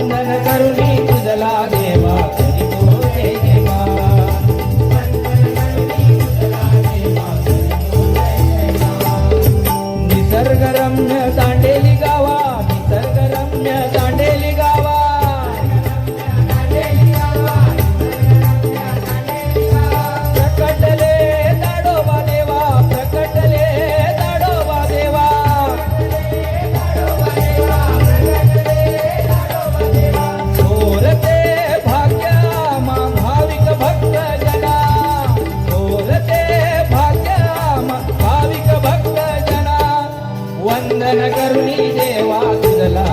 వందన కరుణీ కుదలా దేవా నిసర్గరమ్యత वंदन करुणी देवा तुझला